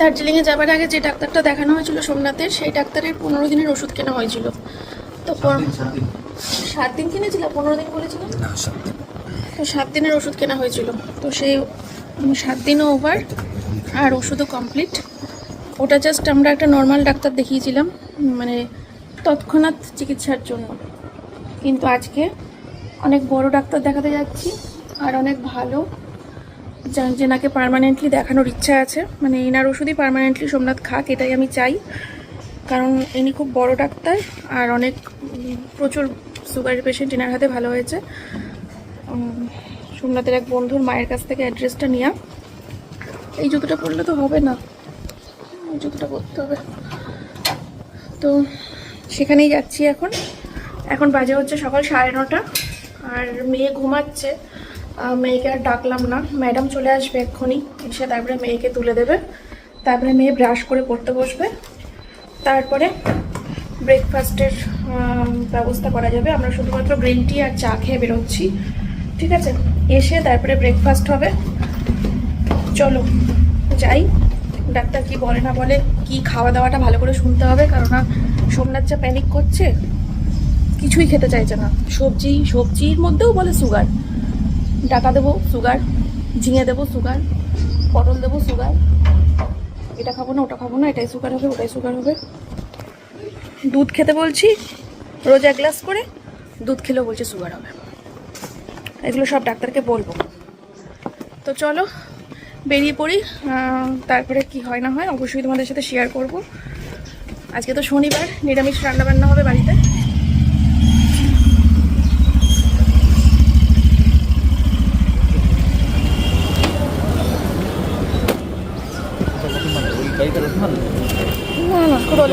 দার্জিলিংয়ে যাবার আগে যে ডাক্তারটা দেখানো হয়েছিল সোমনাথের সেই ডাক্তারের পনেরো দিনের ওষুধ কেনা হয়েছিল। তো সাত দিন কিনেছিল পনেরো দিন বলেছিলাম? তো সাত দিনের ওষুধ কেনা হয়েছিল। তো সেই সাত দিনও ওভার আর ওষুধও কমপ্লিট ওটা জাস্ট আমরা একটা নর্মাল ডাক্তার দেখিয়েছিলাম মানে তৎক্ষণাৎ চিকিৎসার জন্য। কিন্তু আজকে অনেক বড় ডাক্তার দেখাতে যাচ্ছি আর অনেক ভালো যেনাকে পার্মানেন্টলি দেখানোর ইচ্ছা আছে। মানে এনার ওষুধই পারমানেন্টলি সোমনাথ খাক, এটাই আমি চাই। কারণ ইনি খুব বড় ডাক্তার আর অনেক প্রচুর সুগারের পেশেন্ট এনার হাতে ভালো হয়েছে। সোমনাথের এক বন্ধুর মায়ের কাছ থেকে অ্যাড্রেসটা নিয়ে। এই জুতোটা পরলে তো হবে না। এই জুতোটা পরতে হবে। তো সেখানেই যাচ্ছি এখন। এখন বাজে হচ্ছে সকাল সাড়ে নটা। আর মেয়ে ঘুমাচ্ছে। মেয়েকে আর ডাকলাম না। ম্যাডাম চলে আসবে এক্ষুনি। এসে তারপরে মেয়েকে তুলে দেবে। তারপরে মেয়ে ব্রাশ করে পড়তে বসবে। তারপরে ব্রেকফাস্টের ব্যবস্থা করা যাবে। আমরা শুধুমাত্র গ্রিন টি আর চা খেয়ে বেরোচ্ছি। ঠিক আছে? এসে তারপরে ব্রেকফাস্ট হবে। চলো, যাই। ডাক্তার কি বলে না বলে, কি খাওয়া দাওয়াটা ভালো করে শুনতে হবে কারণ না সোমনাথ যা প্যানিক করছে, কিছুই খেতে চাইছে না। সবজি, সবজির মধ্যেও বলে সুগার ডাকা দেবো সুগার, ঝিঙে দেবো সুগার, পটল দেবো সুগার। এটা খাব না, ওটা খাব না, এটাই সুগার হবে, ওটাই সুগার হবে। দুধ খেতে বলছি, রোজ এক গ্লাস করে, দুধ খেলেও বলছে সুগার হবে। এগুলো সব ডাক্তারকে বলব। তো চলো, বেরিয়ে পড়ি তারপরে কি হয় না হয়, অবশ্যই তোমাদের সাথে শেয়ার করব। আজকে তো শনিবার, নিরামিষ রান্নাবান্না হবে বাড়িতে।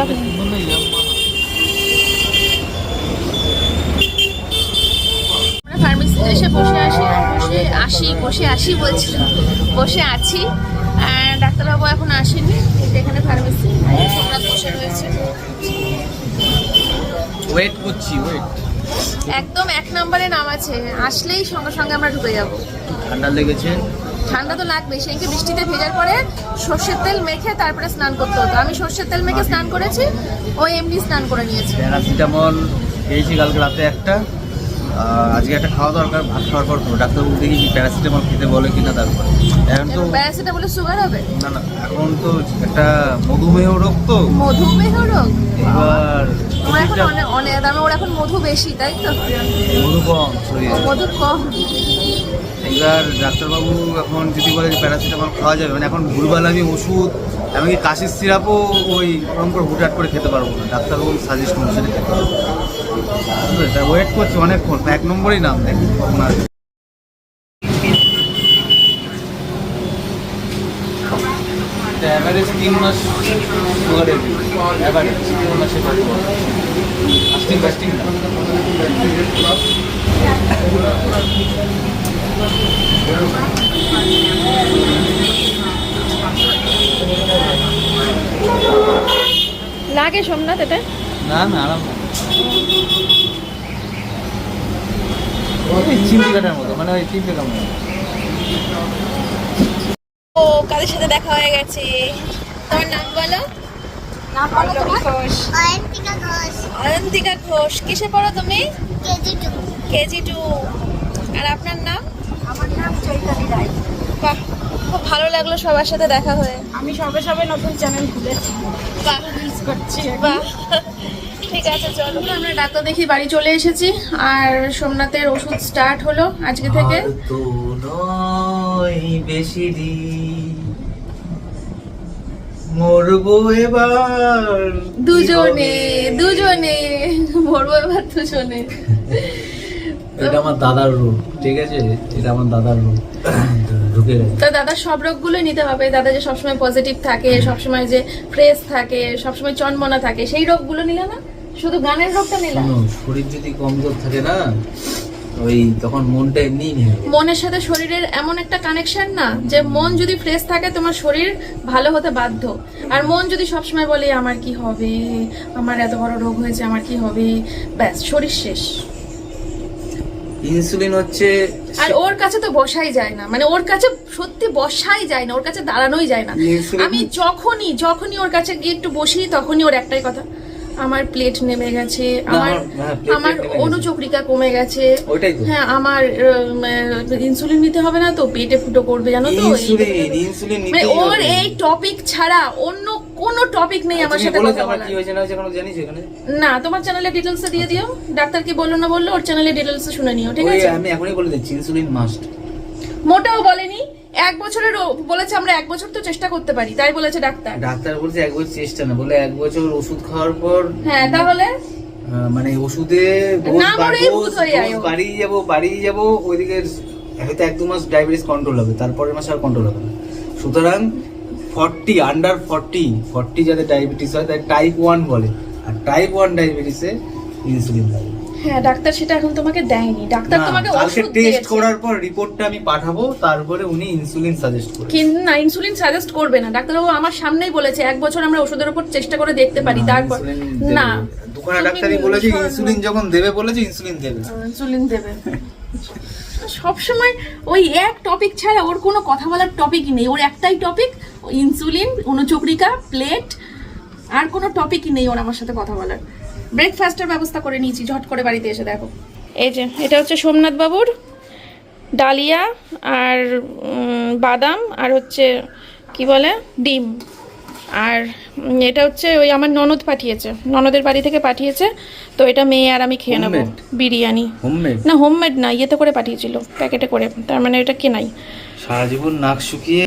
আমরা ফার্মেসিতে এসে বসে আসি বসে আসি বসে আসি বলছিলাম বসে আছি। ডাক্তারবাবু এখন আসেনি এখানে ফার্মেসি সোমনাথ বসে রয়েছে। ওয়েট করছি ওয়েট একদম এক নম্বরে নাম আছে। আসলেই সঙ্গে সঙ্গে আমরা ঢুকে যাব। ঠান্ডা লেগেছে। ঠান্ডা তো লাগবে সেদিনকে বৃষ্টিতে ভেজার পরে সর্ষের তেল মেখে তারপরে স্নান করতে হতো। আমি সর্ষের তেল মেখে স্নান করেছি, ও এমনি স্নান করে নিয়েছি। প্যারাসিটামল খেয়েছি কালকে রাতে একটা। আজকে একটা খাওয়া দরকার ভাত খাওয়ার পর ডাক্তারবাবু দেখি কি প্যারাসিটামল খেতে বলে কিনা তারপর। এখন তো প্যারাসিটামলে সুগার হবে? না না এখন তো একটা মধুমেহ রোগ তো। মধুমেহ রোগ? এবার ওর এখন অনেক অনেক দামে ওর এখন মধু বেশি তাই তো? মধু কম মধু কম। এবার ডাক্তারবাবু এখন যদি বলে যে প্যারাসিটামল খাওয়া যাবে মানে এখন ভুলভাল আমি ওষুধ এমনকি কাশির সিরাপও ওই ওরকম করে হুটহাট করে খেতে পারব না। ডাক্তারবাবু সাজেস্ট করছে খেতে হবে। ওয়েট করছি অনেকক্ষণ এক নম্বরই নাম দেখ আপনার অ্যাভারেজ তিন মাস সুগারের অ্যাভারেজ তিন মাসে ফাস্টিং ফাস্টিং লাগে সোমনাথ এটা? না না আরাম। ওই চিমটি কাটার মতো মানে ওই চিমটি কাটার মতো। ও কাদের সাথে দেখা হয়ে গেছে? তোমার নাম বলো? নাম বলো তোমার? অয়ন্তিকা ঘোষ। অয়ন্তিকা ঘোষ কিসে পড়ো তুমি? KG two. KG two. আর আপনার নাম? আমার নাম চৈতালি রায়। বাহ খুব ভালো লাগল সবার সাথে দেখা হয়ে। আমি সবে সবে নতুন চ্যানেল খুলেছি। বাহ মিস করছি বাহ। ঠিক আছে চলো। আমরা ডাক্তার দেখি বাড়ি চলে এসেছি। আর সোমনাথের ওষুধ স্টার্ট হলো আজকে থেকে। বেশি মরবো এবার। দুজনে দুজনে মরবো এবার দুজনে। এটা আমার দাদার রূপ ঠিক আছে? এটা আমার দাদার রূপ ঢুকে গেছে। তো দাদা সব রোগগুলো নিতে হবে। দাদা যে সবসময় পজিটিভ থাকে সবসময় যে ফ্রেশ থাকে সবসময় চনমনা থাকে সেই রোগগুলো নিলে না? শুধু গানের রোগটা নিলাম শরীর যদি কমজোর থাকে না ওই তখন মনটা এমনি মনের সাথে শরীরের এমন একটা কানেকশন না যে মন যদি ফ্রেশ থাকে তোমার শরীর ভালো হতে বাধ্য। আর মন যদি সবসময় বলে আমার কি হবে? আমার এত বড় রোগ হয়েছে আমার কি হবে? ব্যাস শরীর শেষ। ইনসুলিন হচ্ছে আর ওর কাছে তো বসাই যায় না। মানে ওর কাছে সত্যি বসাই যায় না ওর কাছে দাঁড়ানোই যায় না। আমি যখনই যখনই ওর কাছে গিয়ে একটু বসি তখনই ওর একটাই কথা আমার প্লেট নেমে গেছে আমার আমার- হ্যাঁ, আমার। অনুচক্রিকা কমে গেছে। হ্যাঁ আমার ইনসুলিন নিতে হবে না তো পেটে ফুটো করবে জানো তো? মানে ওর এই টপিক ছাড়া অন্য কোনো টপিক নেই আমার সাথে কথা হয়েছে না তোমার চ্যানেলে ডিটেলস দিয়ে দিও। ডাক্তার কি বলল না বলল ওর চ্যানেলে ডিটেলস শুনে নিও ঠিক আছে? আমি এখনই বলে দিচ্ছি ইনসুলিন মাস্ট মোটেও বলেনি। এক বছরের বলেছে আমরা এক বছর তো চেষ্টা করতে পারি তাই বলেছে ডাক্তার। ডাক্তার বলছে এক বছর চেষ্টা না বলে এক বছর ওষুধ খাওয়ার পর হ্যাঁ তাহলে? মানে ওষুধে। বাড়িয়ে যাব বাড়িয়ে যাব ওইদিকে হয়তো এক দু মাস ডায়াবেটিস কন্ট্রোল হবে তারপরের মাসে আর কন্ট্রোল হবে না। সুতরাং ফর্টি আন্ডার ফর্টি ফর্টি যাদের ডায়াবেটিস হয় তাই টাইপ ওয়ান বলে আর টাইপ ওয়ান ডায়াবেটিসে ইনসুলিন লাগে। হ্যাঁ ডাক্তার সেটা এখন তোমাকে দেয়নি। ডাক্তার তোমাকে ওষুধ টেস্ট করার পর রিপোর্টটা আমি পাঠাবো তারপরে উনি ইনসুলিন সাজেস্ট করে কিন্তু না ইনসুলিন সাজেস্ট করবে না। ডাক্তারবাবু আমার সামনেই বলেছে এক বছর আমরা ওষুধের উপর চেষ্টা করে দেখতে পারি তারপর না। দোকানে ডাক্তারই বলেছে ইনসুলিন যখন দেবে বলেছে ইনসুলিন দেবে। ইনসুলিন দেবে। সব সময় ওই এক টপিক ছাড়া ওর কোনো কথা বলার টপিকই নেই। ওর একটাই টপিক ইনসুলিন অনুচক্রিকা প্লেট আর কোনো টপিকই নেই ওর আমার সাথে কথা বলার। ব্রেকফাস্টের ব্যবস্থা করে নিয়েছি ঝট করে বাড়িতে এসে দেখো। এই যে এটা হচ্ছে সোমনাথ বাবুর ডালিয়া আর বাদাম আর হচ্ছে কি বলে ডিম। আর এটা হচ্ছে ওই আমার ননদ পাঠিয়েছে ননদের বাড়ি থেকে পাঠিয়েছে তো এটা মেয়ে আর আমি খেয়ে নেব বিরিয়ানি। না হোমমেড না ইয়েতে করে পাঠিয়েছিল প্যাকেটে করে তার মানে এটা কেনাই সারা জীবন নাক শুকিয়ে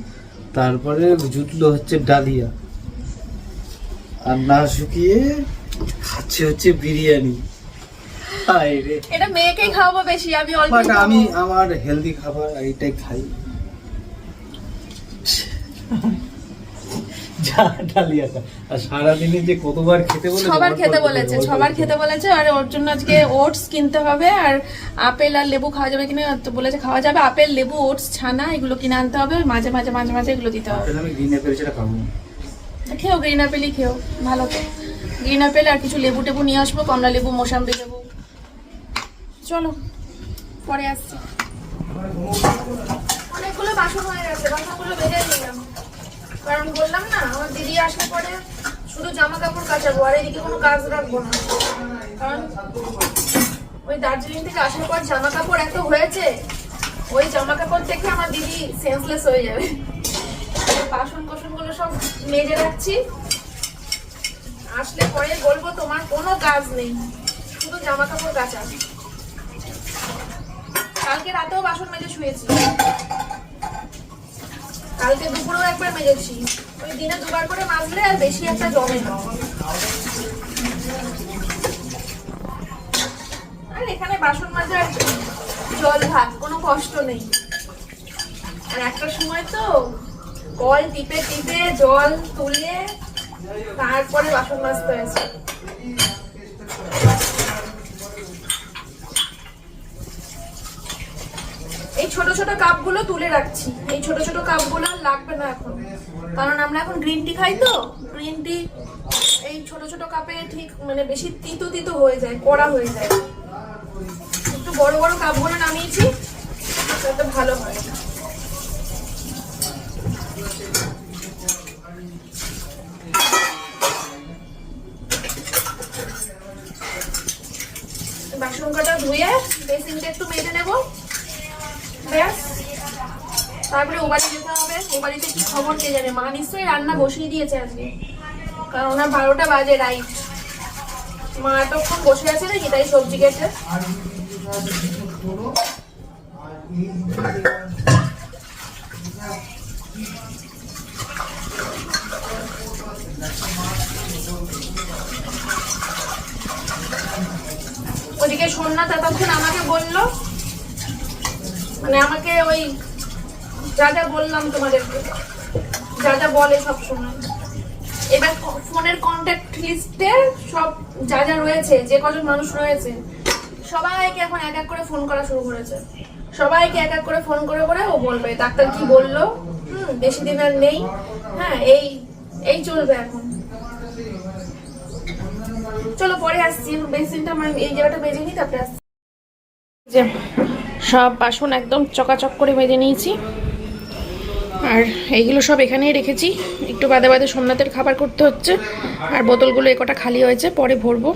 তারপরে জুটলো হচ্ছে ডালিয়া। আর না শুকিয়ে খাচ্ছে হচ্ছে বিরিয়ানি। এটা মেয়েকেই খাওয়াবো বেশি আমি অল্প বাট আমি আমার হেলদি খাবার এইটাই খাই। যা ডালিয়া আর সারাদিনে যে কতবার খেতে বলে সবার খেতে বলেছে সবার খেতে বলেছে আর ওর জন্য আজকে ওটস কিনতে হবে আর আপেল আর লেবু খাওয়া যাবে কিনা তো বলেছে খাওয়া যাবে। আপেল লেবু ওটস ছানা এগুলো কিনে আনতে হবে মাঝে মাঝে মাঝে মাঝে এগুলো দিতে হবে। আমি গ্রিন সেটা খাব খেও গ্রিন আপেলই খেও ভালো তো। গ্রিন আপেল আর কিছু লেবু টেবু নিয়ে আসব, কমলা লেবু, মোসাম্বি লেবু। চলো, পরে আসছি। অনেকগুলো বাসন হয়ে গেছে, বাসনগুলো বেজে নিলাম। কারণ বললাম না, আমার দিদি আসলে পরে শুধু জামা কাপড় কাচাবো, আর এদিকে কোনো কাজ রাখব না। কারণ ওই দার্জিলিং থেকে আসার পর জামা কাপড় এত হয়েছে, ওই জামা কাপড় থেকে আমার দিদি সেন্সলেস হয়ে যাবে। বাসন কোসনগুলো সব মেজে রাখছি। আসলে পরে বলব তোমার কোনো কাজ নেই। শুধু জামা কাপড় কাচা। কালকে রাতেও বাসন মেজে শুয়েছি। কালকে দুপুরেও একবার মেজেছি। ওই দিনে দুবার করে মাজলে আর বেশি একটা জমে না। এখানে বাসন মাজার জল ভাত, কোনো কষ্ট নেই। আর একটা সময় তো কল টিপে টিপে জল তুলে তারপরে বাসন মাজতে হয়েছে। এই ছোট ছোট কাপগুলো তুলে রাখছি। এই ছোট ছোট কাপগুলো লাগবে না এখন। কারণ আমরা এখন গ্রিন টি খাই তো। গ্রিন টি এই ছোট ছোট কাপে ঠিক মানে বেশি তিতো তিতো হয়ে যায়, কড়া হয়ে যায়। একটু বড় বড় কাপগুলো নামিয়েছি, যাতে ভালো হয়। বাসন কটা ধুয়ে বেসিনটা একটু মেজে নেব। ব্যাস। তারপরে ও বাড়ি যেতে হবে। ও বাড়িতে কি খবর কে জানে? মা নিশ্চয়ই রান্না বসিয়ে দিয়েছে আজকে। কারণ ওনার বারোটা বাজে রাইট। মা এতক্ষণ বসে আছে নাকি তাই সবজি কেটে? ওদিকে সোমনাথ এতক্ষণ আমাকে বলল মানে আমাকে ওই যা যা বললাম তোমাদেরকে, যা যা বলে সব সময় এবার ফোনের কন্ট্যাক্ট লিস্টে সব যা যা রয়েছে, যে কজন মানুষ রয়েছে, সবাইকে এখন এক এক করে ফোন করা শুরু করেছে। সবাইকে এক এক করে ফোন করে করে ও বলবে, ডাক্তার কি বলল? হুম, বেশি দিন আর নেই। হ্যাঁ এই এই চলবে এখন। চলো পরে আসছি। বেসিনটা আমার এই জায়গাটা বেজে নিই তারপরে আসছি। যে সব বাসন একদম চকাচক করে মেজে নিয়েছি। আর এইগুলো সব এখানেই রেখেছি। একটু বাদে বাদে সোমনাথের খাবার করতে হচ্ছে। আর বোতলগুলো একটা খালি হয়েছে পরে ভরবো।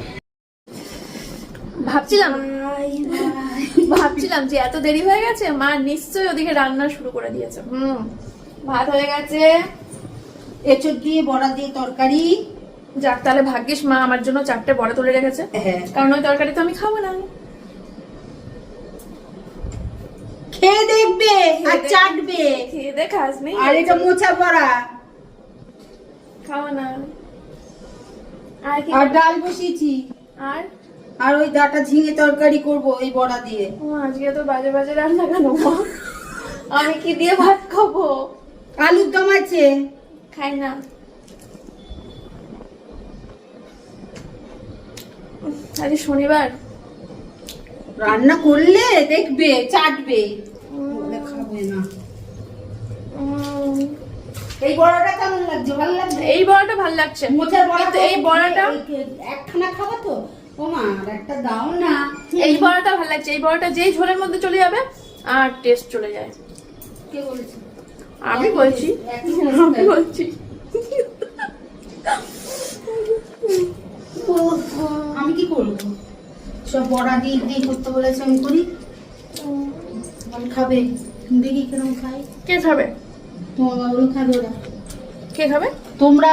ভাবছিলাম ভাবছিলাম যে এত দেরি হয়ে গেছে মা নিশ্চয়ই ওদিকে রান্না শুরু করে দিয়েছে। হুম ভাত হয়ে গেছে। এঁচড় দিয়ে বড়া দিয়ে তরকারি। যাক তাহলে ভাগ্যিস মা আমার জন্য চারটে বড়া তুলে রেখেছে। হ্যাঁ। কারণ ওই তরকারি তো আমি খাব না। খেয়ে দেখবে আর চাটবে। খেয়ে দে খাস নেই আর এটা মোচা বড়া। খাওয়া না। আর কি আর ডাল বসিয়েছি। আর? আর ওই ডাটা ঝিঙে তরকারি করব এই বড়া দিয়ে। ও আজকে তো বাজে বাজে রান্না কেন? আমি কি দিয়ে ভাত খাব? আলুর দম আছে। খাই না। আজ শনিবার। রান্না করলে দেখবে চাটবে। খাবে না। এই বড়াটা কেমন লাগছে? ভালো লাগছে? এই বড়াটা ভালো লাগছে। মোচার বড়া এই বড়াটা একখানা খাব তো? একটা দাও না। এই বড়াটা ভালো লাগছে। এই বড়াটা যেই ঝোলের মধ্যে চলে যাবে আর টেস্ট চলে যায়। কে বলেছে? আমি বলছি। আমি বলছি। আমি কি করব? সব বড়া দিয়ে দিয়ে করতে বলেছে আমি করি। খাবে। দেখি কিরম খাই কে খাবে? তোমার বাবুরা খাবে ওরা। কে খাবে? তোমরা।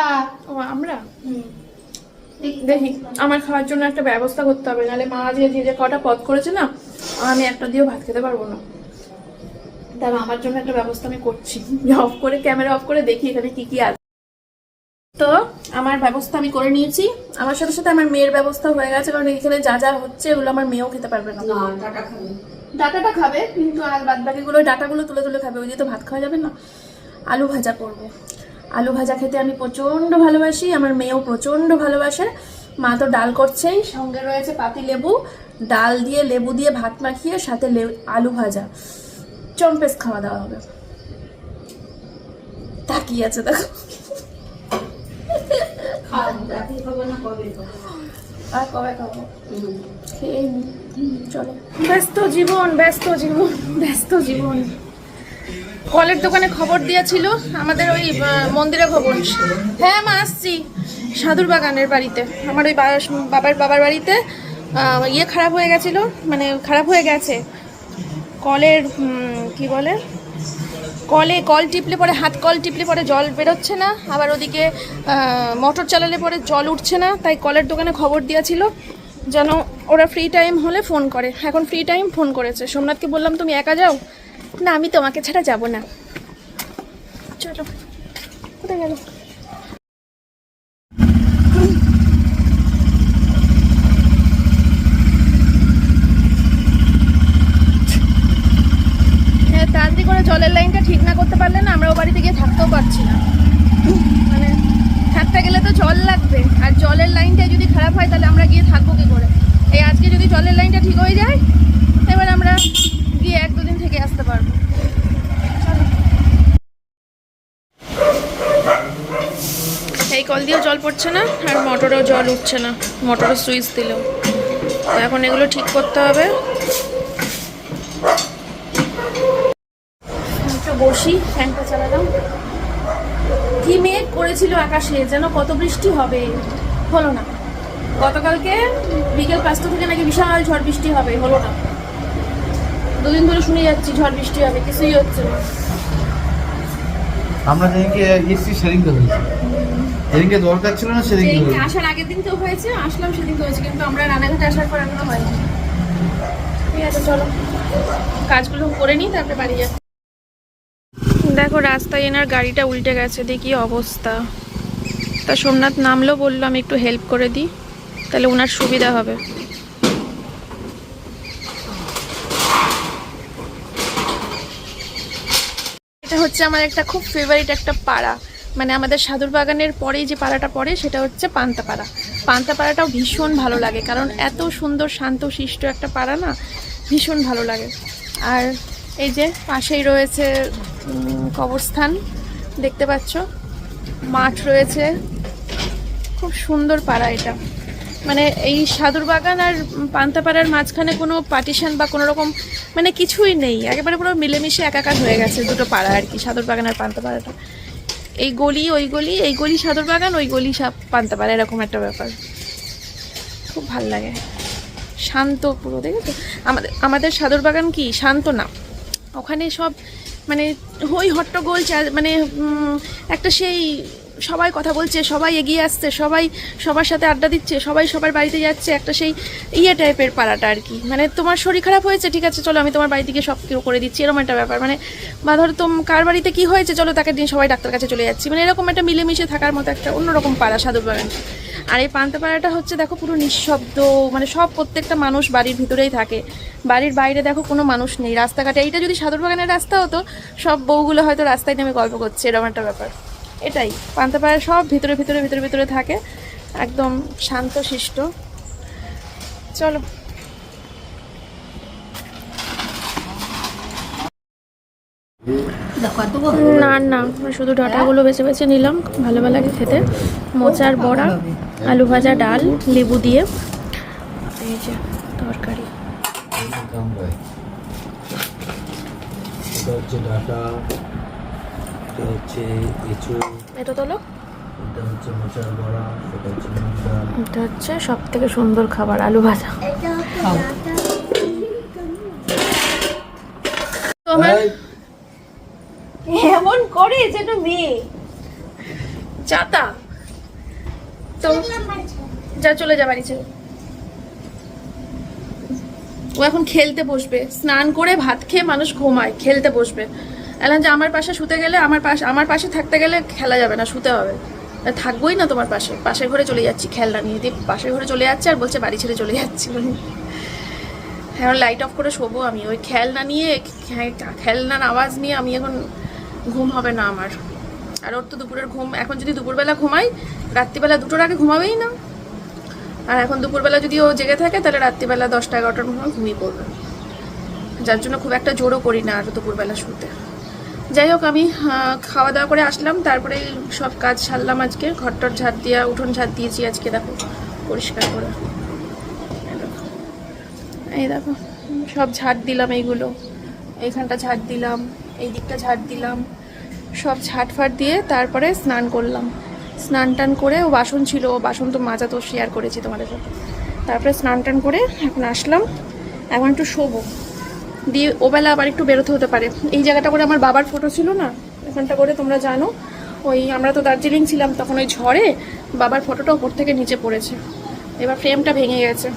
ও আমরা? দেখি। দেখি। আমার খাওয়ার জন্য একটা ব্যবস্থা করতে হবে। নাহলে মা যে যে কটা পথ করেছে না আমি একটা দিয়েও ভাত খেতে পারব না। তাহলে আমার জন্য একটা ব্যবস্থা আমি করছি। অফ করে ক্যামেরা অফ করে দেখি এখানে কি কি আছে। তো আমার ব্যবস্থা আমি করে নিয়েছি। আমার সাথে সাথে আমার মেয়ের ব্যবস্থা হয়ে গেছে কারণ এখানে যা যা হচ্ছে এগুলো আমার মেয়েও খেতে পারবে না। ডাটাটা খাবে কিন্তু আর বাদ বাকিগুলো ডাটাগুলো তুলে তুলে খাবে। ওই দিয়ে তো ভাত খাওয়া যাবে না। আলু ভাজা করব। আলু ভাজা খেতে আমি প্রচণ্ড ভালোবাসি আমার মেয়েও প্রচণ্ড ভালোবাসে। মা তো ডাল করছেই সঙ্গে রয়েছে পাতি লেবু। ডাল দিয়ে লেবু দিয়ে ভাত মাখিয়ে সাথে আলু ভাজা। চম্পেস খাওয়া দাওয়া হবে। তাকিয়ে আছে দেখো খাও রাতে খাবে না কবে খাবে চলো। ব্যস্ত জীবন ব্যস্ত জীবন ব্যস্ত জীবন। কলের দোকানে খবর দিয়েছিল আমাদের ওই মন্দিরে খবর। হ্যাঁ মা, আসছি। সাধুর বাগানের বাড়িতে। আমার ওই বাবার বাবার বাড়িতে ইয়ে খারাপ হয়ে গেছিল মানে খারাপ হয়ে গেছে। কলের কি বলে? কলে কল টিপলে পরে হাত কল টিপলে পরে জল বেরোচ্ছে না, আবার ওদিকে মোটর চালালে পরে জল উঠছে না, তাই কলের দোকানে খবর দিয়েছিল যেন ওরা ফ্রি টাইম হলে ফোন করে। এখন ফ্রি টাইম ফোন করেছে। সোমনাথকে বললাম, তুমি একা যাও? না, আমি তোমাকে ছাড়া যাব না। চলো, কোথায় গেল হ্যাঁ তাড়াতাড়ি করে জলের লাইনটা ঠিক না করতে পারলে না, আমরা ও বাড়িতে গিয়ে থাকতেও পারছি না। মানে থাকতে গেলে তো জল লাগবে। আর জলের লাইনটা যদি খারাপ হয়, তাহলে আমরা গিয়ে থাকব কি করে? এই আজকে যদি জলের লাইনটা ঠিক হয়ে যায়, এবার আমরা গিয়ে এক দুদিন থেকে আসতে পারব। এই কল দিয়েও জল পড়ছে না, আর মোটরেও জল উঠছে না। মোটরের সুইচ দিলেও তো এখন এগুলো ঠিক করতে হবে। বসি ফ্যানটা চালালাম কি মেঘ করেছিল আকাশে যেন কত বৃষ্টি হবে হলো না। গতকালকে বিকেল পাঁচটা থেকে নাকি বিশাল ঝড় বৃষ্টি হবে হলো না। দুদিন ধরে শুনে যাচ্ছি ঝড় বৃষ্টি হবে কিছুই হচ্ছে না। আমরা যেদিনকে এসছি সেদিনকে হয়েছে। যেদিনকে দরকার ছিল না সেদিনকে আসার আগের দিন তো হয়েছে আসলাম সেদিন তো হয়েছে কিন্তু আমরা রানাঘাটে আসার পর এখনও হয়নি। ঠিক আছে চলো। কাজগুলো করে নিই তারপরে বাড়ি যাচ্ছি। দেখো, রাস্তায় এনার গাড়িটা উল্টে গেছে দেখি অবস্থা? তা সোমনাথ নামলো, বলল, আমি একটু হেল্প করে দিই, তাহলে ওনার সুবিধা হবে। এটা হচ্ছে আমার একটা খুব ফেভারিট একটা পাড়া। মানে আমাদের সাধুর বাগানের পরেই যে পাড়াটা পড়ে, সেটা হচ্ছে পান্তাপাড়া। পান্তাপাড়াটাও ভীষণ ভালো লাগে, কারণ এত সুন্দর, শান্ত, শিষ্ট একটা পাড়া না, ভীষণ ভালো লাগে। আর এই যে পাশেই রয়েছে কবরস্থান দেখতে পাচ্ছ। মাঠ রয়েছে। খুব সুন্দর পাড়া এটা। মানে এই সাদুর বাগান আর পান্তাপাড়ার মাঝখানে কোনো পার্টিশন বা কোনো রকম মানে কিছুই নেই। একেবারে পুরো মিলেমিশে একাকার হয়ে গেছে দুটো পাড়া আর কি, সাদুর বাগান আর পান্তাপাড়াটা। এই গলি, ওই গলি, এই গলি সাদুর বাগান, ওই গলি পান্তাপাড়া, এরকম একটা ব্যাপার। খুব ভালো লাগে। শান্ত পুরো, দেখেছ? আমাদের আমাদের সাদুর বাগান কি? শান্ত না। ওখানে সব মানে হই হট্টগোল মানে একটা সেই সবাই কথা বলছে, সবাই এগিয়ে আসছে, সবাই সবার সাথে আড্ডা দিচ্ছে, সবাই সবার বাড়িতে যাচ্ছে, একটা সেই ইয়ে টাইপের পাড়াটা আর কি। মানে তোমার শরীর খারাপ হয়েছে, ঠিক আছে, চলো আমি তোমার বাড়ি থেকে সব কিছু করে দিচ্ছি, এরকম একটা ব্যাপার। মানে বা ধরো তোম, কার বাড়িতে কী হয়েছে, চলো তাকে দিন সবাই ডাক্তার কাছে চলে যাচ্ছি। মানে এরকম একটা মিলেমিশে থাকার মতো একটা অন্যরকম পাড়া বাগান আর এই পান্তাপাড়াটা হচ্ছে, দেখো, পুরো নিঃশব্দ মানে সব প্রত্যেকটা মানুষ বাড়ির ভিতরেই থাকে। বাড়ির বাইরে দেখো কোনো মানুষ নেই, রাস্তাঘাটে। এইটা যদি সাদুর বাগানের রাস্তা হতো, সব বউগুলো হয়তো রাস্তায় নেমে গল্প করছে, এরকম একটা ব্যাপার। এটাই পান্তাপাড়া সব ভিতরে ভিতরে ভিতরে ভিতরে থাকে। একদম শান্ত শিষ্ট চলো দেখো এত না না শুধু ডাটাগুলো বেছে বেছে নিলাম। ভালো ভালো লাগে খেতে। মোচার বড়া আলু ভাজা ডাল লেবু দিয়ে। এই যে তরকারি। এটা হচ্ছে ডাটা এটা হচ্ছে এঁচো এটা তোলো। এটা হচ্ছে মোচার বড়া এটা হচ্ছে মুগ ডাল। এটা হচ্ছে সব থেকে সুন্দর খাবার আলু ভাজা। খাও। ও এখন খেলতে বসবে। স্নান করে ভাত খেয়ে মানুষ ঘুমায়, খেলতে বসবে। এলাম যে আমার পাশে শুতে গেলে, আমার পাশে আমার পাশে থাকতে গেলে খেলা যাবে না, শুতে হবে। থাকবোই না তোমার পাশে। পাশের ঘরে চলে যাচ্ছি, খেলনা নিয়ে। দিয়ে পাশের ঘরে চলে যাচ্ছে আর বলছে বাড়ি ছেড়ে চলে যাচ্ছি। এখন লাইট অফ করে শোবো আমি। ওই খেলনা নিয়ে খেলনার আওয়াজ নিয়ে আমি এখন ঘুম হবে না আমার। আর ওর তো দুপুরের ঘুম, এখন যদি দুপুরবেলা ঘুমাই, রাত্রিবেলা দুটোর আগে ঘুমাবেই না। আর এখন দুপুরবেলা যদি ও জেগে থাকে, তাহলে রাত্রিবেলা দশটা এগারোটার মধ্যে ঘুমিয়ে পড়বে। যার জন্য খুব একটা জোরও করি না আর দুপুরবেলা শুতে। যাই হোক, আমি খাওয়া দাওয়া করে আসলাম। তারপরে সব কাজ সারলাম আজকে। ঘরটর ঝাড় দিয়া, উঠোন ঝাড় দিয়েছি আজকে, দেখো, পরিষ্কার করে। এই দেখো। সব ঝাড় দিলাম এইগুলো। এইখানটা ঝাড় দিলাম। এই দিকটা ঝাড় দিলাম। সব ঝাড় ফাট দিয়ে তারপরে স্নান করলাম। স্নান টান করে ও বাসন ছিল, ও বাসন তো মাজা তো শেয়ার করেছি তোমাদের সাথে। তারপরে স্নান টান করে এখন আসলাম। এখন একটু শোবো। দিয়ে ওবেলা আবার একটু বেরোতে হতে পারে। এই জায়গাটা করে আমার বাবার ফটো ছিল না? এখানটা করে তোমরা জানো। ওই আমরা তো দার্জিলিং ছিলাম, তখন ওই ঝড়ে বাবার ফটোটা ওপর থেকে নিচে পড়েছে। এবার ফ্রেমটা ভেঙে গেছে।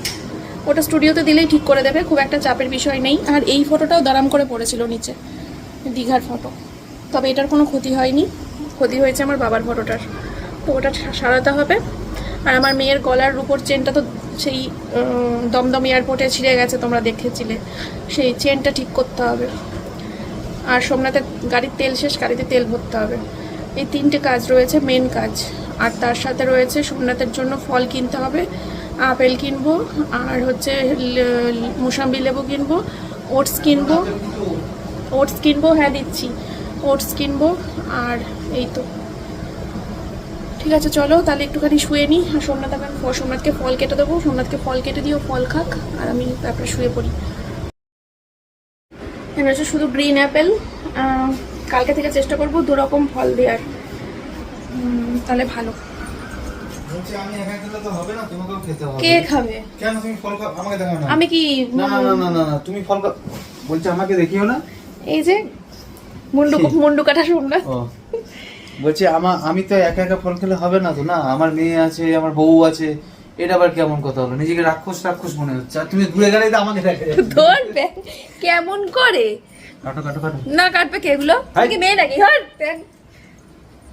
ওটা স্টুডিওতে দিলেই ঠিক করে দেবে, খুব একটা চাপের বিষয় নেই। আর এই ফটোটাও দারাম করে পড়েছিল নিচে। দীঘার ফটো তবে এটার কোনো ক্ষতি হয়নি। ক্ষতি হয়েছে আমার বাবার ফটোটার তো ওটা সারাতে হবে। আর আমার মেয়ের গলার উপর চেনটা তো সেই দমদম এয়ারপোর্টে ছিঁড়ে গেছে, তোমরা দেখেছিলে। সেই চেনটা ঠিক করতে হবে। আর সোমনাথের গাড়ির তেল শেষ, গাড়িতে তেল ভরতে হবে। এই তিনটে কাজ রয়েছে মেন কাজ। আর তার সাথে রয়েছে সোমনাথের জন্য ফল কিনতে হবে। আপেল কিনবো, আর হচ্ছে মুসাম্বি লেবু কিনবো, ওটস কিনবো। ওটস কিনবো হ্যাঁ দিচ্ছি। ওটস কিনবো আর এই তো। ঠিক আছে চলো তাহলে একটুখানি শুয়ে নিই আর সোমনাথ এখন সোমনাথকে ফল কেটে দেবো। সোমনাথকে ফল কেটে দিও ফল খাক আর আমি তারপরে শুয়ে পড়ি। এখানে হচ্ছে শুধু গ্রিন অ্যাপেল। কালকে থেকে চেষ্টা করব দু রকম ফল দেওয়ার তাহলে ভালো। আমি কে খাবে? আমি কি না না না না তুমি ফল বলছি আমাকে দেখিও না। এই যে মুন্ডু মুন্ডু কাটা সোমনাথ বলছি আমার আমি তো একা একা ফল খেলে হবে না তো না? আমার মেয়ে আছে আমার বউ আছে এটা আবার কেমন কথা হলো? নিজেকে রাক্ষস রাক্ষস মনে হচ্ছে। আর তুমি ঘুরে গেলেই তো আমাকে দেখা। যাবে কেমন করে? কাটো কাটো কাটো। না কাটবে কে এগুলো? কি মেয়ে নাকি? প্যাক-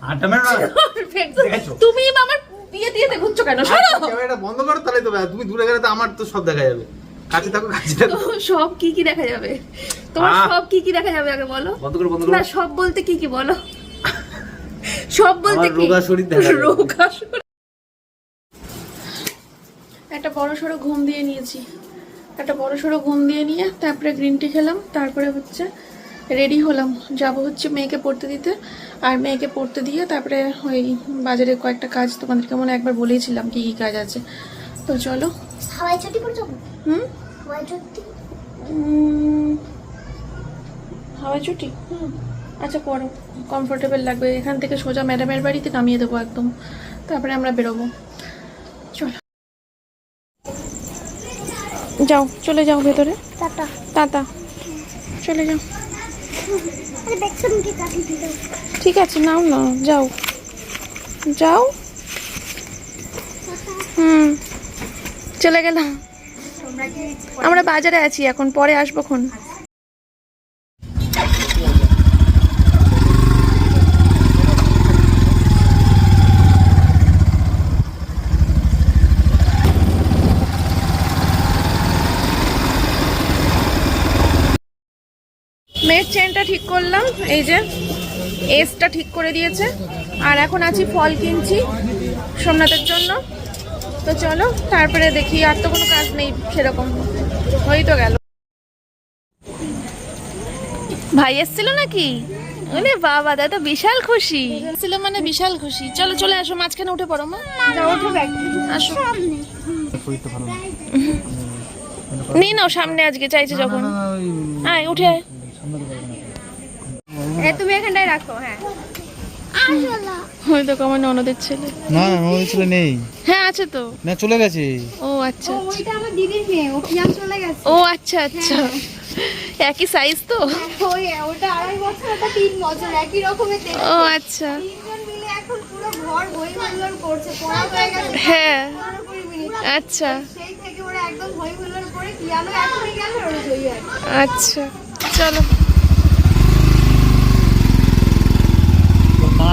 আটা মেরো তুমি আমার বিয়ে দিয়ে ঘুরছো কেন? সরো ক্যামেরাটা বন্ধ করো তাহলে তো তুমি দূরে গেলে তো আমার তো সব দেখা যাবে। কাছে থাকো কাছে থাকো। সব কি কি দেখা যাবে? তোমার সব কি কি দেখা যাবে আগে বলো? বন্ধ করো বন্ধ না সব বলতে কি কি বলো? সব বলতে কি? রোগা শরীর দেখা। রোগা শরীর। একটা বড় সড়ো ঘুম দিয়ে নিয়েছি। একটা বড় সড়ো ঘুম দিয়ে নিয়ে তারপরে গ্রিন টি খেলাম তারপরে হচ্ছে রেডি হলাম। যাব হচ্ছে মেয়েকে পড়তে দিতে। আর মেয়েকে পড়তে দিয়ে তারপরে ওই বাজারে কয়েকটা কাজ তোমাদেরকে মনে হয় একবার বলেইছিলাম কি কি কাজ আছে। তো চলো হাওয়াই ছুটি করে যাব? হুম? হাওয়াই ছুটি হাওয়াই ছুটি আচ্ছা করো কমফোর্টেবল লাগবে। এখান থেকে সোজা ম্যাডামের বাড়িতে নামিয়ে দেবো একদম। তারপরে আমরা বেরোবো। চলো। যাও চলে যাও ভেতরে। টাটা। টাটা। চলে যাও। ঠিক আছে নাও না যাও। যাও। হুম। চলে গেলাম। আমরা বাজারে আছি, এখন পরে আসব খন মেয়ের চেনটা ঠিক করলাম, এই যে এসটা ঠিক করে দিয়েছে। আর এখন আছি ফল কিনছি সোমনাথের জন্য। তো চলো তারপরে দেখি আর তো কোনো কাজ নেই সেরকম। হয়েই তো গেল। ভাই এসছিল নাকি? ওরে বাবা দাদা বিশাল খুশি। এসছিল মানে বিশাল খুশি। চলো চলে আসো মাঝখানে উঠে পড়ো মা। আসো। নিয়ে নাও সামনে আজকে চাইছে যখন। আয় উঠে আয়। তুমি এখানটায় রাখো হ্যাঁ। ওই তো আমার ননদের ছেলে। না না ওই ছেলে নেই। হ্যাঁ আছে তো। না চলে গেছে। ও আচ্ছা আচ্ছা। ওইটা আমার দিদির মেয়ে ও পিয়ান চলে গেছে। ও আচ্ছা আচ্ছা। একই সাইজ তো? ওই ওটা আড়াই বছর ওটা তিন বছর একই রকমের ও আচ্ছা। এখন পুরো ঘর বই হুল্লোড় করছে পড়া হয়ে গেছে হ্যাঁ। আচ্ছা। সেই থেকে ওরা একদম হই হুল্লোড় করে পিয়ানো এখনই গেল ওরা জয়ী আচ্ছা চলো।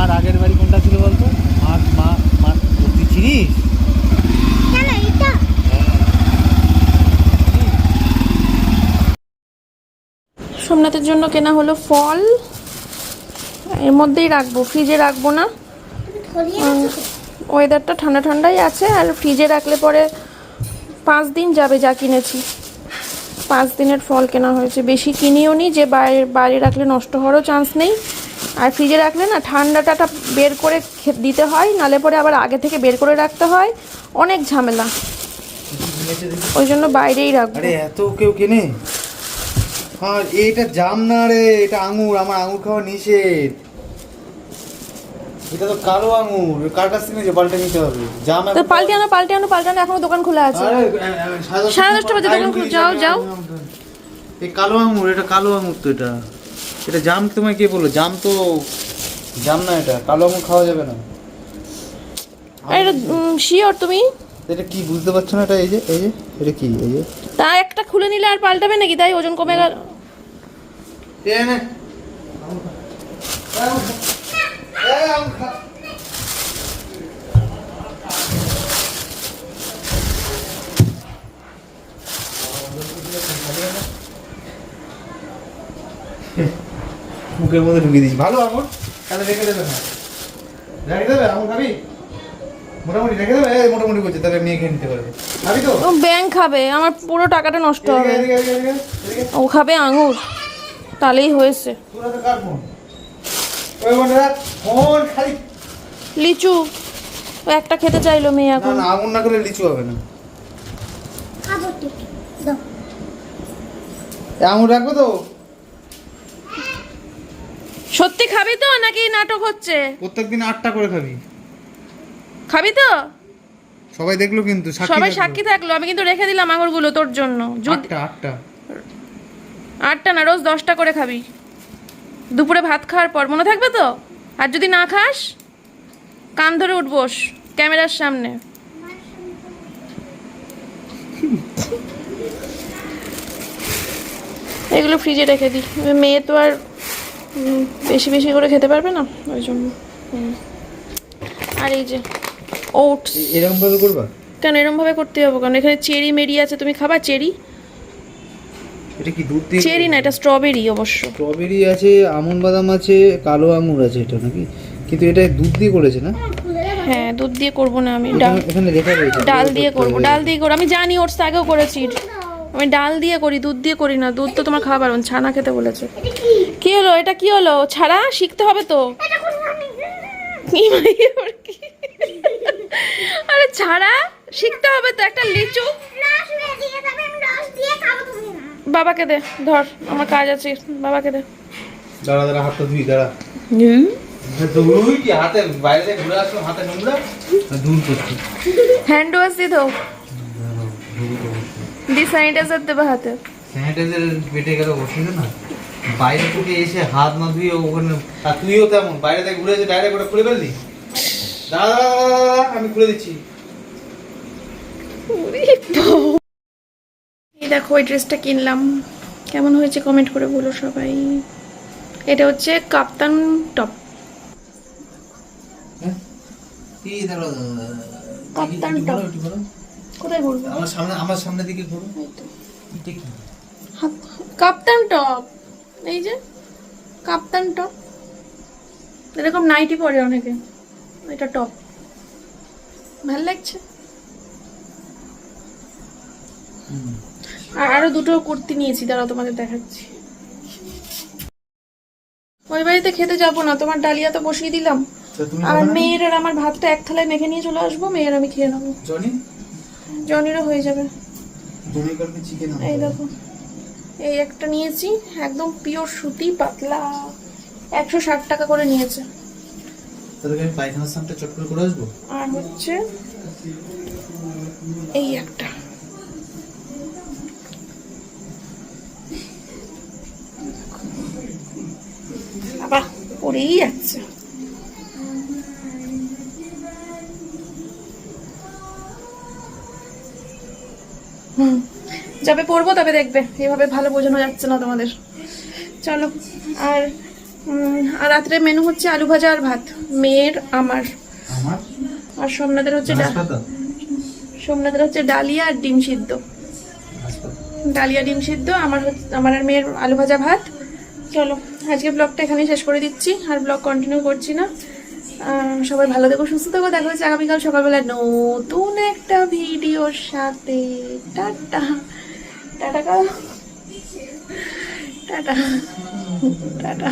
মার আগের বাড়ি কোনটা ছিল বলতো? মা মা মা তুই চিনিস? সোমনাথের জন্য কেনা হলো ফল। এর মধ্যেই রাখব ফ্রিজে রাখব না। ওয়েদারটা ঠান্ডা ঠান্ডাই আছে আর ফ্রিজে রাখলে পরে পাঁচ দিন যাবে যা কিনেছি। পাঁচ দিনের ফল কেনা হয়েছে। বেশি কিনিও নি যে বাইরে বাইরে রাখলে নষ্ট হওয়ারও চান্স নেই। আর ফ্রিজে রাখলে না ঠান্ডাটা বের করে দিতে হয় নালে পরে আবার আগে থেকে বের করে রাখতে হয়। অনেক ঝামেলা। ওই জন্য বাইরেই রাখব। আরে এত কেউ কেনে? আর এটা জাম না রে এটা আঙুর আমার আঙুর খাওয়া নিষেধ। এটা তো কালো আঙুর কার কাছ থেকে পাল্টে নিতে হবে। জাম তো পাল্টে আনো পাল্টে আনো পাল্টে আনো এখনও দোকান খোলা আছে। আরে, সাড়ে দশটা বাজে দোকান খুলে- যাও, যাও। এই কালো আঙুর এটা কালো আঙুর তো এটা। এটা জাম তোমায় কে বলল? জাম তো জাম না এটা কালো আঙুর খাওয়া যাবে না। এটা শিওর তুমি? এটা কি বুঝতে পারছ না এটা? এই যে এই যে এটা কি? এই যে। তা একটা খুলে নিলে আর পাল্টাবে নাকি? তাই ওজন কমে গেল। মুখের মধ্যে ঢুকিয়ে দিয়েছি। ভালো আঙুর তাহলে রেখে দেবে না। রেখে দেবে আঙুর খাবি মোটামুটি রেখে দেবে? মোটামুটি করছে তাহলে নিয়ে খেয়ে নিতে পারবে। খাবি তো? ও ব্যাংক খাবে আমার পুরো টাকাটা নষ্ট হবে। ও খাবে আঙুর তাহলেই হয়েছে। খালি। লিচু ও একটা খেতে চাইলো মেয়ে এখন। না আগুন না করলে লিচু হবে না। আঙুর রাখব তো? সত্যি খাবি তো নাকি নাটক হচ্ছে? প্রত্যেকদিন আটটা করে খাবি। খাবি তো? সবাই দেখল কিন্তু সবাই সাক্ষী থাকল আমি কিন্তু রেখে দিলাম আঙুরগুলো তোর জন্য। আটটা আটটা। আটটা না রোজ দশটা করে খাবি। দুপুরে ভাত খাওয়ার পর মনে থাকবে তো? আর যদি না খাস কান ধরে উঠবোস ক্যামেরার সামনে। এগুলো ফ্রিজে রেখে দিই। মেয়ে তো আর বেশি বেশি করে খেতে পারবে না? ওই জন্য আর এই যে ওটস এরকম ভাবে করবা? কেন এরমভাবে করতে হবে কারণ এখানে চেরি মেরি আছে তুমি খাবা চেরি? এটা কি দুধ দিয়ে চেরি না এটা স্ট্রবেরি অবশ্য। স্ট্রবেরি আছে আমন বাদাম আছে কালো আঙুর আছে এটা নাকি? কিন্তু এটা দুধ দিয়ে করেছে না? হ্যাঁ দুধ দিয়ে করব না আমি ডাল এখানে- এখানে লেখা রয়েছে ডাল দিয়ে করব ডাল দিয়ে করব। আমি জানি ওটস আগেও করেছি আমি ডাল দিয়ে করি দুধ দিয়ে করি না। দুধ তো তোমার খাওয়া পারবেন ছানা খেতে বলেছে। কি হলো? এটা কি হলো? ছাড়া শিখতে হবে তো। আরে ছাড়া শিখতে হবে তো একটা লিচু। বাবাকে দে ধর আমার কাজ আছে। বাবাকে দে। দাঁড়া দাঁড়া হাতটা ধুই দাঁড়া। ধুই কি হাতে বাইরে ঘুরে আসলো হাতে নোংরা দূর করছি। হ্যান্ড ওয়াশ দিয়ে দাও। দি স্যানিটাইজার দেবে হাতে। স্যানিটাইজার পেটে গেলে অসুবিধা না? বাইরে থেকে এসে হাত না ধুয়ে ওখানে তুইও তেমন বাইরে থেকে ঘুরে এসে ডাইরেক্ট ওটা খুলে ফেললি? দাঁড়া, আমি খুলে দিচ্ছি। এই দেখো এই ড্রেসটা কিনলাম। কেমন হয়েছে কমেন্ট করে বলো সবাই। এটা হচ্ছে কাপ্তান টপ। কাপ্তান টপ। কোথায় বলব আমার সামনে আমার সামনের দিকে ঘুরো এটা কি? Kaftan top. এই যে কাপ্তান টপ। এরকম নাইটি পরে অনেকে। এটা টপ। ভালো লাগছে? আর আরও দুটো কুর্তি নিয়েছি দাঁড়াও তোমাদের দেখাচ্ছি। ওই বাড়িতে খেতে যাব না তোমার ডালিয়া তো বসিয়ে দিলাম। আর মেয়ের আর আমার ভাতটা এক থালায় মেখে নিয়ে চলে আসব মেয়ের আমি খেয়ে নেব। জনি? জনিরও হয়ে যাবে। এই দেখো। এই একটা নিয়েছি একদম পিওর সুতি পাতলা একশো ষাট টাকা করে নিয়েছে। আর হচ্ছে এই একটা। বাবা পড়েই যাচ্ছে। যাবে পড়ব তবে দেখবে। এভাবে ভালো বোঝানো যাচ্ছে না তোমাদের। চলো আর আর রাত্রে মেনু হচ্ছে আলু ভাজা আর ভাত। মেয়ের আমার। আর সোমনাথের হচ্ছে সোমনাথের হচ্ছে ডালিয়া আর ডিম সিদ্ধ। ডালিয়া ডিম সিদ্ধ আমার হচ্ছে- আমার আর মেয়ের আলু ভাজা ভাত। চলো আজকে ব্লগটা এখানেই শেষ করে দিচ্ছি। আর ব্লগ কন্টিনিউ করছি না। সবাই ভালো থেকো সুস্থ থেকো। দেখা হচ্ছে আগামীকাল সকালবেলা নতুন একটা ভিডিওর সাথে। টাটা। টাটা। Tata tata